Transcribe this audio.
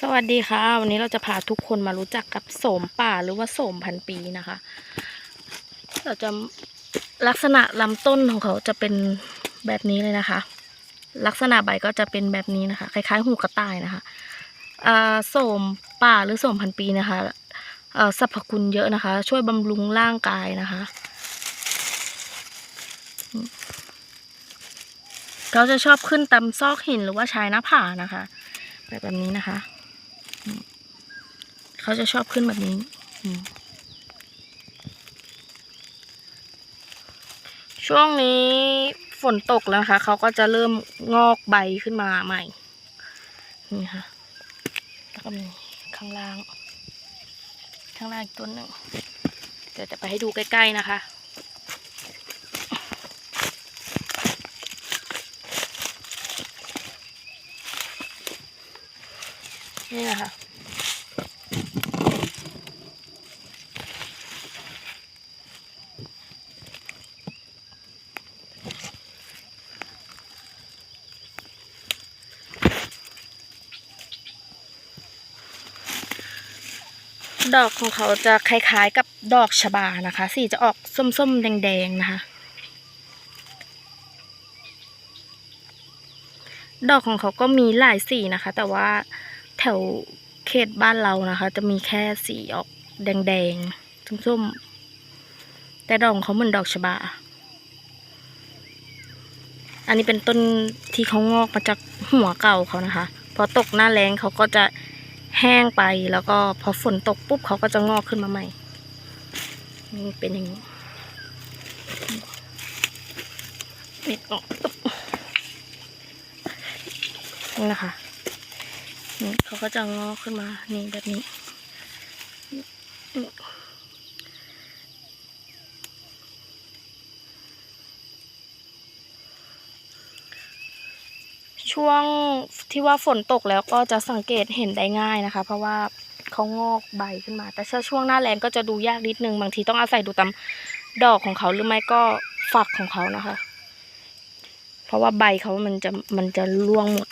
สวัสดีค่ะ วันนี้เราจะพาทุกคนมารู้จักกับโสมป่าหรือว่าโสมพันปีนะคะ เราจะลักษณะลำต้นของเขาจะเป็นแบบนี้เลยนะคะ ลักษณะใบก็จะเป็นแบบนี้นะคะ คล้ายๆ หูกระต่ายนะคะโสมป่าหรือโสมพันปีนะคะสรรพคุณเยอะนะคะ ช่วยบำรุงร่างกายนะคะเขาจะชอบขึ้นตามซอกหินหรือว่าชายหน้าผานะคะ แบบแบบนี้นะคะ เขาจะชอบขึ้นแบบนี้ช่วงนี้ฝนตกแล้วนะคะเขาก็จะเริ่มงอกใบขึ้นมาใหม่ นี่ค่ะแล้วก็มีข้างล่าง ข้างล่างอีกต้นหนึ่งเดี๋ยวจะไปให้ดูใกล้ ๆ นะคะนี่นะคะ ดอกของเขาจะคล้ายๆกับดอกชบานะคะ สีจะออกส้มๆ แดงๆ นะคะ ดอกของเขาก็มีหลายสีนะคะ แต่ว่าแถวเขตบ้านเรานะคะ จะมีแค่สีออกแดงๆ ส้มๆ แต่ดอกของเขาเหมือนดอกชบา อันนี้เป็นต้นที่เขางอกมาจากหัวเก่าเขานะคะ พอตกหน้าแรงเขาก็จะ แห้งไปแล้วก็พอฝนตกปุ๊บเขาก็จะงอกขึ้นมาใหม่นี่เป็นอย่างนี้เด็ดออกนี่นะคะนี่เขาก็จะงอกขึ้นมานี่แบบนี้ ช่วงที่ว่าฝนตกแล้วก็จะสังเกตเห็นได้ง่ายนะคะ เพราะว่าเขางอกใบขึ้นมา แต่ถ้าช่วงหน้าแรงก็จะดูยากนิดนึงบางทีต้องอาศัยดูตามดอกของเขาหรือไม่ก็ฝักของเขานะคะ เพราะว่าใบเขามันจะมันจะร่วงหมด